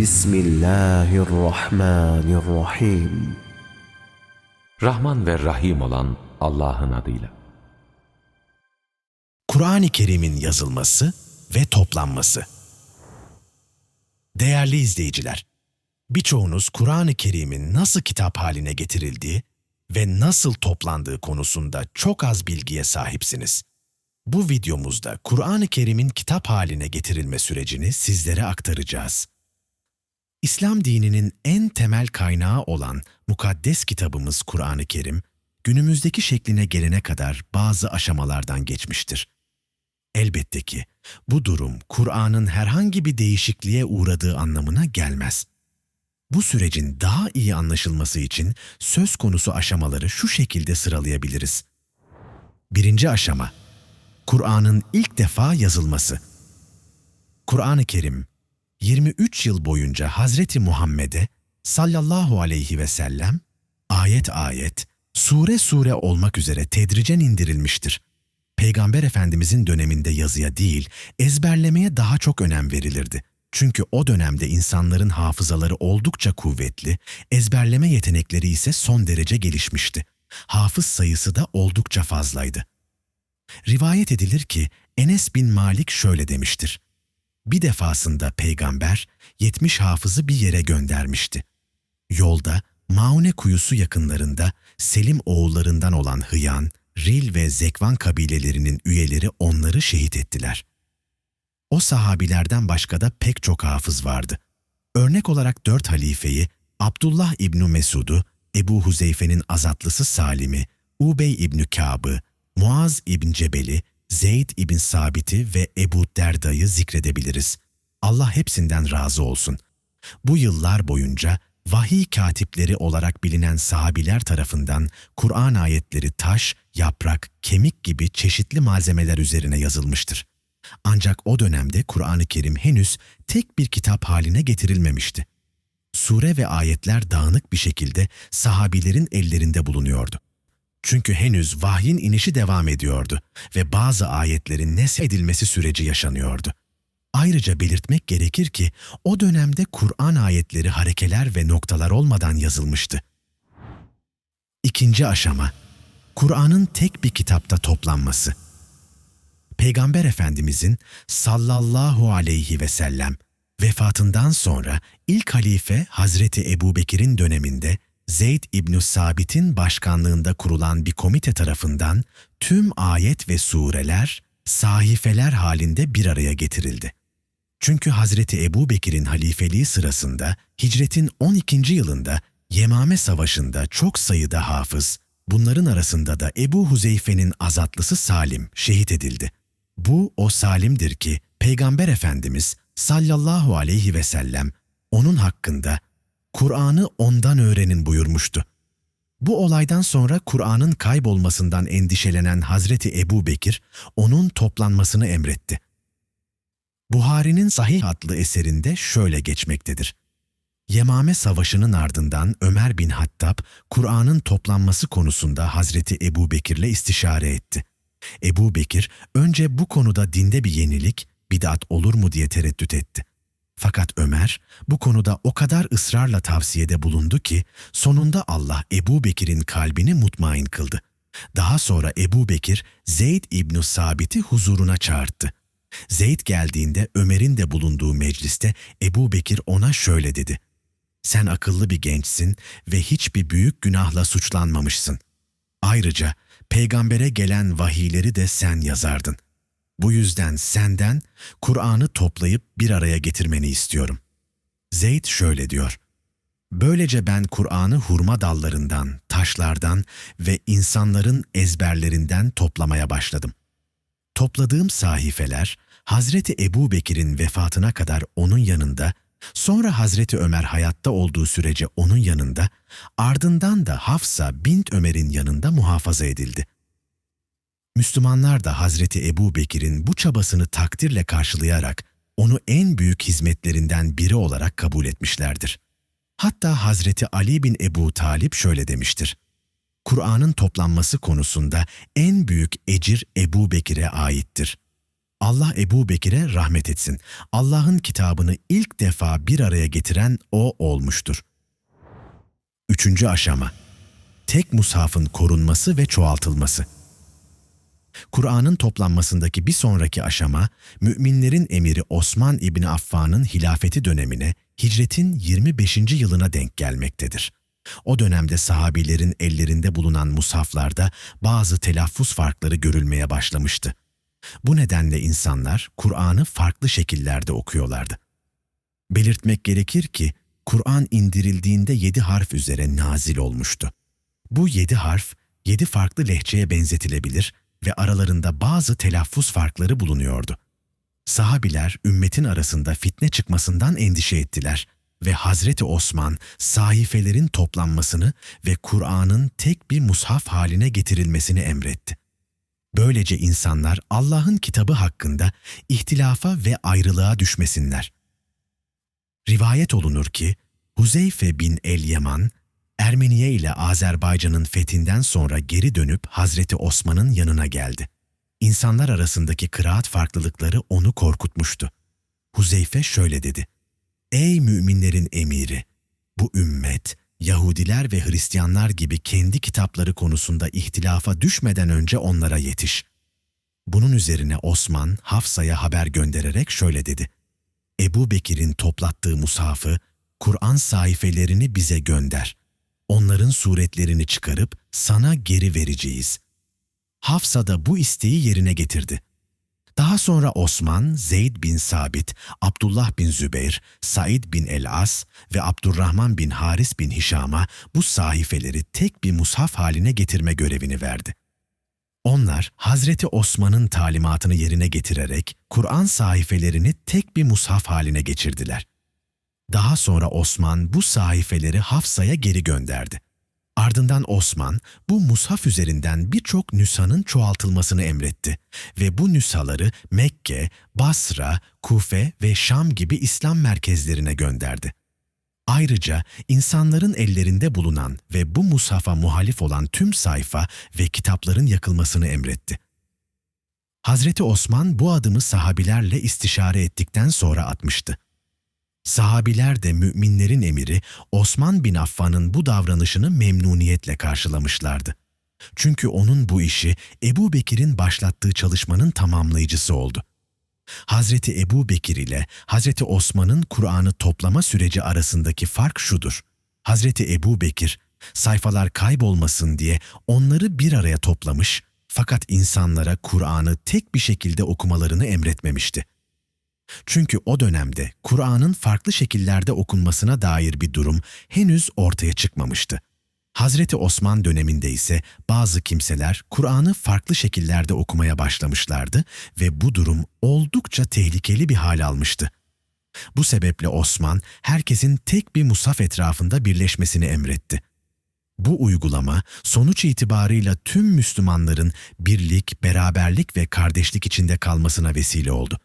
Bismillahirrahmanirrahim. Rahman ve Rahim olan Allah'ın adıyla. Kur'an-ı Kerim'in yazılması ve toplanması. Değerli izleyiciler, birçoğunuz Kur'an-ı Kerim'in nasıl kitap haline getirildiği ve nasıl toplandığı konusunda çok az bilgiye sahipsiniz. Bu videomuzda Kur'an-ı Kerim'in kitap haline getirilme sürecini sizlere aktaracağız. İslam dininin en temel kaynağı olan mukaddes kitabımız Kur'an-ı Kerim, günümüzdeki şekline gelene kadar bazı aşamalardan geçmiştir. Elbette ki bu durum Kur'an'ın herhangi bir değişikliğe uğradığı anlamına gelmez. Bu sürecin daha iyi anlaşılması için söz konusu aşamaları şu şekilde sıralayabiliriz. Birinci aşama, Kur'an'ın ilk defa yazılması. Kur'an-ı Kerim, 23 yıl boyunca Hazreti Muhammed'e sallallahu aleyhi ve sellem ayet ayet, sure sure olmak üzere tedricen indirilmiştir. Peygamber Efendimizin döneminde yazıya değil, ezberlemeye daha çok önem verilirdi. Çünkü o dönemde insanların hafızaları oldukça kuvvetli, ezberleme yetenekleri ise son derece gelişmişti. Hafız sayısı da oldukça fazlaydı. Rivayet edilir ki Enes bin Malik şöyle demiştir. Bir defasında peygamber 70 hafızı bir yere göndermişti. Yolda Maune kuyusu yakınlarında Selim oğullarından olan Hıyan, Ril ve Zekvan kabilelerinin üyeleri onları şehit ettiler. O sahabilerden başka da pek çok hafız vardı. Örnek olarak dört halifeyi, Abdullah İbni Mesud'u, Ebu Huzeyfe'nin azatlısı Salim'i, Ubey İbni Kâb'ı, Muaz İbn Cebel'i, Zeyd İbn Sabit'i ve Ebu Derda'yı zikredebiliriz. Allah hepsinden razı olsun. Bu yıllar boyunca vahiy katipleri olarak bilinen sahabiler tarafından Kur'an ayetleri taş, yaprak, kemik gibi çeşitli malzemeler üzerine yazılmıştır. Ancak o dönemde Kur'an-ı Kerim henüz tek bir kitap haline getirilmemişti. Sure ve ayetler dağınık bir şekilde sahabilerin ellerinde bulunuyordu. Çünkü henüz vahyin inişi devam ediyordu ve bazı ayetlerin nesedilmesi süreci yaşanıyordu. Ayrıca belirtmek gerekir ki o dönemde Kur'an ayetleri harekeler ve noktalar olmadan yazılmıştı. İkinci aşama, Kur'an'ın tek bir kitapta toplanması. Peygamber Efendimizin sallallahu aleyhi ve sellem vefatından sonra ilk halife Hazreti Ebubekir'in döneminde Zeyd İbn Sabit'in başkanlığında kurulan bir komite tarafından tüm ayet ve sureler sahifeler halinde bir araya getirildi. Çünkü Hazreti Ebu Bekir'in halifeliği sırasında hicretin 12. yılında Yemame Savaşı'nda çok sayıda hafız, bunların arasında da Ebu Huzeyfe'nin azatlısı Salim şehit edildi. Bu o Salim'dir ki Peygamber Efendimiz sallallahu aleyhi ve sellem onun hakkında Kur'an'ı ondan öğrenin buyurmuştu. Bu olaydan sonra Kur'an'ın kaybolmasından endişelenen Hazreti Ebu Bekir onun toplanmasını emretti. Buhari'nin Sahih adlı eserinde şöyle geçmektedir. Yemame Savaşı'nın ardından Ömer bin Hattab, Kur'an'ın toplanması konusunda Hazreti Ebu Bekir'le istişare etti. Ebu Bekir, önce bu konuda dinde bir yenilik, bidat olur mu diye tereddüt etti. Fakat Ömer bu konuda o kadar ısrarla tavsiyede bulundu ki sonunda Allah Ebu Bekir'in kalbini mutmain kıldı. Daha sonra Ebu Bekir Zeyd İbn Sabit'i huzuruna çağırdı. Zeyd geldiğinde Ömer'in de bulunduğu mecliste Ebu Bekir ona şöyle dedi. Sen akıllı bir gençsin ve hiçbir büyük günahla suçlanmamışsın. Ayrıca peygambere gelen vahiyleri de sen yazardın. Bu yüzden senden Kur'an'ı toplayıp bir araya getirmeni istiyorum. Zeyd şöyle diyor. Böylece ben Kur'an'ı hurma dallarından, taşlardan ve insanların ezberlerinden toplamaya başladım. Topladığım sahifeler Hazreti Ebu Bekir'in vefatına kadar onun yanında, sonra Hazreti Ömer hayatta olduğu sürece onun yanında, ardından da Hafsa bint Ömer'in yanında muhafaza edildi. Müslümanlar da Hazreti Ebu Bekir'in bu çabasını takdirle karşılayarak onu en büyük hizmetlerinden biri olarak kabul etmişlerdir. Hatta Hazreti Ali bin Ebu Talip şöyle demiştir. Kur'an'ın toplanması konusunda en büyük ecir Ebu Bekir'e aittir. Allah Ebu Bekir'e rahmet etsin. Allah'ın kitabını ilk defa bir araya getiren o olmuştur. Üçüncü aşama. Tek mushafın korunması ve çoğaltılması. Kur'an'ın toplanmasındaki bir sonraki aşama, müminlerin emiri Osman İbni Affan'ın hilafeti dönemine, hicretin 25. yılına denk gelmektedir. O dönemde sahabilerin ellerinde bulunan mushaflarda bazı telaffuz farkları görülmeye başlamıştı. Bu nedenle insanlar Kur'an'ı farklı şekillerde okuyorlardı. Belirtmek gerekir ki, Kur'an indirildiğinde yedi harf üzere nazil olmuştu. Bu yedi harf, yedi farklı lehçeye benzetilebilir ve aralarında bazı telaffuz farkları bulunuyordu. Sahabiler ümmetin arasında fitne çıkmasından endişe ettiler ve Hazreti Osman sahifelerin toplanmasını ve Kur'an'ın tek bir mushaf haline getirilmesini emretti. Böylece insanlar Allah'ın kitabı hakkında ihtilafa ve ayrılığa düşmesinler. Rivayet olunur ki Huzeyfe bin el-Yaman, Ermeniye ile Azerbaycan'ın fethinden sonra geri dönüp Hazreti Osman'ın yanına geldi. İnsanlar arasındaki kıraat farklılıkları onu korkutmuştu. Huzeyfe şöyle dedi. Ey müminlerin emiri! Bu ümmet, Yahudiler ve Hristiyanlar gibi kendi kitapları konusunda ihtilafa düşmeden önce onlara yetiş. Bunun üzerine Osman, Hafsa'ya haber göndererek şöyle dedi. Ebu Bekir'in toplattığı mushafı, Kur'an sayfelerini bize gönder. Onların suretlerini çıkarıp sana geri vereceğiz. Hafsa da bu isteği yerine getirdi. Daha sonra Osman, Zeyd bin Sabit, Abdullah bin Zübeyr, Said bin el-As ve Abdurrahman bin Haris bin Hişam'a bu sahifeleri tek bir mushaf haline getirme görevini verdi. Onlar Hazreti Osman'ın talimatını yerine getirerek Kur'an sayfelerini tek bir mushaf haline geçirdiler. Daha sonra Osman bu sahifeleri Hafsa'ya geri gönderdi. Ardından Osman bu mushaf üzerinden birçok nüshanın çoğaltılmasını emretti ve bu nüshaları Mekke, Basra, Kufe ve Şam gibi İslam merkezlerine gönderdi. Ayrıca insanların ellerinde bulunan ve bu mushafa muhalif olan tüm sayfa ve kitapların yakılmasını emretti. Hazreti Osman bu adımı sahabilerle istişare ettikten sonra atmıştı. Sahabiler de müminlerin emiri Osman bin Affan'ın bu davranışını memnuniyetle karşılamışlardı. Çünkü onun bu işi Ebu Bekir'in başlattığı çalışmanın tamamlayıcısı oldu. Hazreti Ebu Bekir ile Hazreti Osman'ın Kur'an'ı toplama süreci arasındaki fark şudur. Hazreti Ebu Bekir, sayfalar kaybolmasın diye onları bir araya toplamış fakat insanlara Kur'an'ı tek bir şekilde okumalarını emretmemişti. Çünkü o dönemde Kur'an'ın farklı şekillerde okunmasına dair bir durum henüz ortaya çıkmamıştı. Hazreti Osman döneminde ise bazı kimseler Kur'an'ı farklı şekillerde okumaya başlamışlardı ve bu durum oldukça tehlikeli bir hal almıştı. Bu sebeple Osman herkesin tek bir musaf etrafında birleşmesini emretti. Bu uygulama sonuç itibarıyla tüm Müslümanların birlik, beraberlik ve kardeşlik içinde kalmasına vesile oldu.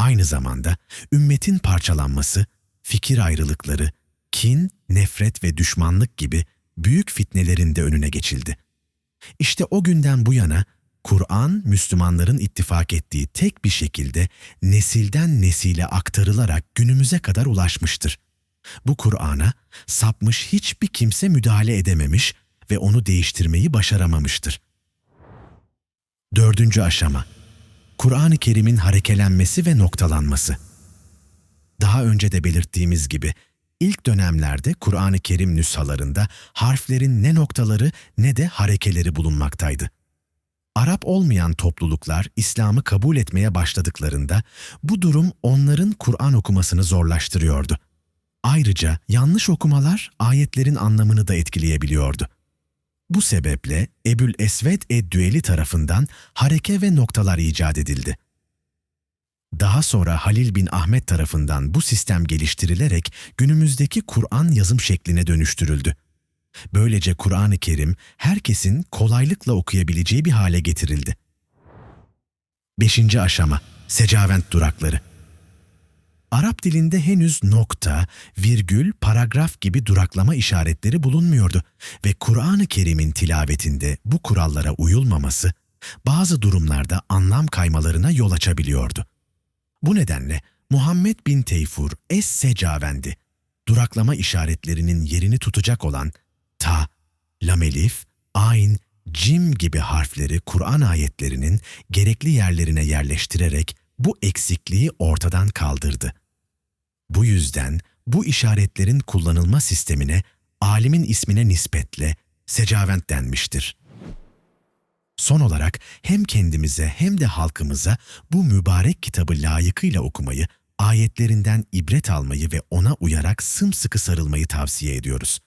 Aynı zamanda ümmetin parçalanması, fikir ayrılıkları, kin, nefret ve düşmanlık gibi büyük fitnelerin de önüne geçildi. İşte o günden bu yana Kur'an Müslümanların ittifak ettiği tek bir şekilde nesilden nesile aktarılarak günümüze kadar ulaşmıştır. Bu Kur'an'a sapmış hiçbir kimse müdahale edememiş ve onu değiştirmeyi başaramamıştır. Dördüncü aşama Kur'an-ı Kerim'in harekelenmesi ve noktalanması. Daha önce de belirttiğimiz gibi ilk dönemlerde Kur'an-ı Kerim nüshalarında harflerin ne noktaları ne de harekeleri bulunmaktaydı. Arap olmayan topluluklar İslam'ı kabul etmeye başladıklarında bu durum onların Kur'an okumasını zorlaştırıyordu. Ayrıca yanlış okumalar ayetlerin anlamını da etkileyebiliyordu. Bu sebeple Ebül Esved Eddüeli tarafından hareke ve noktalar icat edildi. Daha sonra Halil bin Ahmet tarafından bu sistem geliştirilerek günümüzdeki Kur'an yazım şekline dönüştürüldü. Böylece Kur'an-ı Kerim herkesin kolaylıkla okuyabileceği bir hale getirildi. Beşinci aşama, secavent durakları. Arap dilinde henüz nokta, virgül, paragraf gibi duraklama işaretleri bulunmuyordu ve Kur'an-ı Kerim'in tilavetinde bu kurallara uyulmaması bazı durumlarda anlam kaymalarına yol açabiliyordu. Bu nedenle Muhammed bin Teyfur Es-Secavendi, duraklama işaretlerinin yerini tutacak olan ta, lamelif, ayn, cim gibi harfleri Kur'an ayetlerinin gerekli yerlerine yerleştirerek bu eksikliği ortadan kaldırdı. Bu yüzden bu işaretlerin kullanılma sistemine alimin ismine nispetle secavent denmiştir. Son olarak hem kendimize hem de halkımıza bu mübarek kitabı layıkıyla okumayı, ayetlerinden ibret almayı ve ona uyarak sımsıkı sarılmayı tavsiye ediyoruz.